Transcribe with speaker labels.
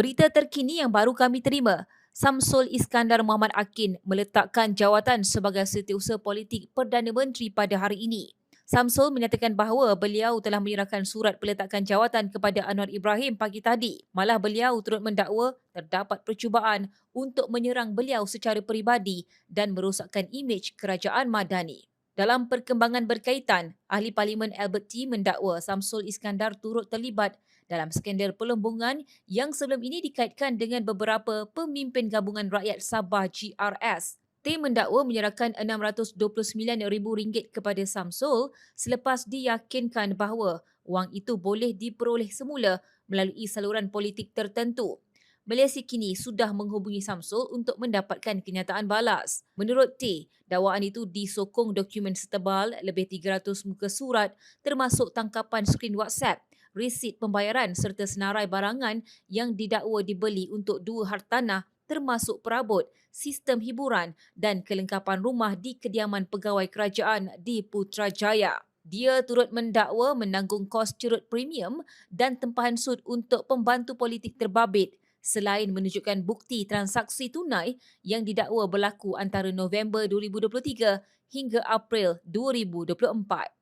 Speaker 1: Berita terkini yang baru kami terima, Samsul Iskandar Muhammad Akin meletakkan jawatan sebagai setiausaha politik Perdana Menteri pada hari ini. Samsul menyatakan bahawa beliau telah menyerahkan surat peletakan jawatan kepada Anwar Ibrahim pagi tadi. Malah beliau turut mendakwa terdapat percubaan untuk menyerang beliau secara peribadi dan merosakkan imej kerajaan Madani. Dalam perkembangan berkaitan, Ahli Parlimen Albert T mendakwa Samsul Iskandar turut terlibat dalam skandal pelombongan yang sebelum ini dikaitkan dengan beberapa pemimpin gabungan rakyat Sabah GRS. T mendakwa menyerahkan RM629,000 kepada Samsul selepas diyakinkan bahawa wang itu boleh diperoleh semula melalui saluran politik tertentu. Malaysia kini sudah menghubungi Samsul untuk mendapatkan kenyataan balas. Menurut T, dakwaan itu disokong dokumen setebal lebih 300 muka surat termasuk tangkapan skrin WhatsApp, resit pembayaran serta senarai barangan yang didakwa dibeli untuk dua hartanah termasuk perabot, sistem hiburan dan kelengkapan rumah di kediaman pegawai kerajaan di Putrajaya. Dia turut mendakwa menanggung kos curut premium dan tempahan sud untuk pembantu politik terbabit selain menunjukkan bukti transaksi tunai yang didakwa berlaku antara November 2023 hingga April 2024.